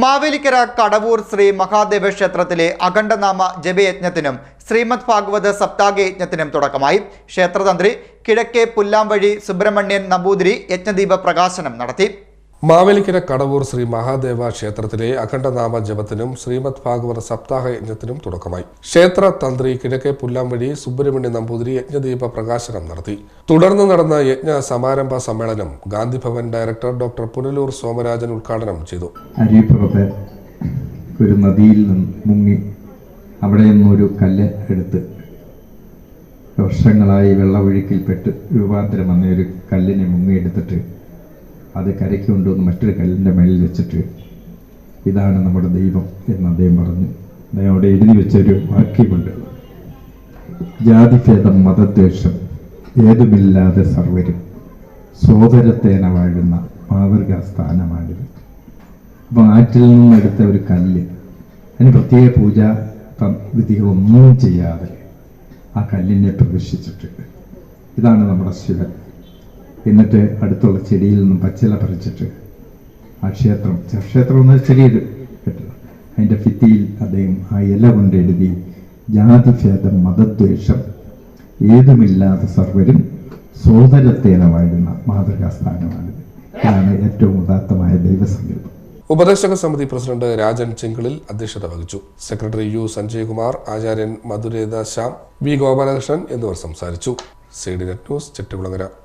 മാവേലിക്കര കടവൂർ ശ്രീ മഹാദേവ ക്ഷേത്രത്തിലെ അഖണ്ഡനാമ ജപയജ്ഞത്തിനും ശ്രീമദ് ഭാഗവത സപ്താഹ യജ്ഞത്തിനും തുടക്കമായി. ക്ഷേത്രതന്ത്രി കിഴക്കേ പുല്ലാംവഴി സുബ്രഹ്മണ്യൻ നമ്പൂതിരി യജ്ഞദീപ പ്രകാശനം നടത്തി. മാവേലിക്കര കടവൂർ ശ്രീ മഹാദേവ ക്ഷേത്രത്തിലെ അഖണ്ഡനാമ ജപത്തിനും ശ്രീമദ് ഭാഗവത സപ്താഹ യജ്ഞത്തിനും തുടക്കമായി. ക്ഷേത്ര തന്ത്രി കിഴക്കേ പുല്ലാമ്പഴി സുബ്രഹ്മണ്യ നമ്പൂതിരി യജ്ഞദീപ പ്രകാശനം നടത്തി. തുടർന്ന് നടന്ന യജ്ഞ സമാരംഭ സമ്മേളനം ഗാന്ധിഭവൻ ഡയറക്ടർ ഡോക്ടർ പുനലൂർ സോമരാജൻ ഉദ്ഘാടനം ചെയ്തു. ഒരു നദിയിൽ നിന്ന് മുങ്ങി അവിടെ നിന്നൊരു കല്ല് എടുത്ത് വർഷങ്ങളായി വെള്ളമൊഴുക്കിൽപ്പെട്ട് രൂപാന്തരം വന്ന ഒരു കല്ലിനെ മുങ്ങിയെടുത്തിട്ട് അത് കരയ്ക്ക് കൊണ്ടുവന്ന് മറ്റൊരു കല്ലിന്റെ മേലിൽ വെച്ചിട്ട് ഇതാണ് നമ്മുടെ ദൈവം എന്ന് അദ്ദേഹം പറഞ്ഞു. അദ്ദേഹം അവിടെ എഴുതി വെച്ചൊരു വാക്യമുണ്ട്. ജാതിഭേദം മതദ്വേഷം ഏതുമില്ലാതെ സർവരും സോദരത്തേന വാഴുന്ന മാതൃകാ സ്ഥാനമാണിത് അപ്പോൾ ആറ്റിൽ നിന്നെടുത്ത ഒരു കല്ല് അതിന് പ്രത്യേക പൂജ വിധികളൊന്നും ചെയ്യാതെ ആ കല്ലിനെ പ്രവേശിച്ചിട്ടുണ്ട് ഇതാണ് നമ്മുടെ ശിവൻ. എന്നിട്ട് അടുത്തുള്ള ചെടിയിൽ നിന്നും പച്ചില പറിച്ചിട്ട് ആ ക്ഷേത്രം ക്ഷേത്രം എന്ന ചെറിയൊരു കെട്ടിടം അതിന്റെ ഭിത്തിയിൽ അദ്ദേഹം ആ ഇല കൊണ്ട് എഴുതി ജാതിഭേദം മതദ്വേഷം ഏതുമില്ലാത്ത സർവരും സോദരത്തേന വാഴുന്ന മാതൃകാസ്ഥാനമാണ് ഇതാണ് ഏറ്റവും ഉദാത്തമായ ദൈവസങ്കല്പം. ഉപദേശക സമിതി പ്രസിഡന്റ് രാജൻ ചിങ്കിളിൽ അധ്യക്ഷത വഹിച്ചു. സെക്രട്ടറി യു സഞ്ജയ്കുമാർ ആചാര്യൻ മധുരേത ശ്യാം വി ഗോപാലകൃഷ്ണൻ എന്നിവർ സംസാരിച്ചു. C D net news Chettikulangara.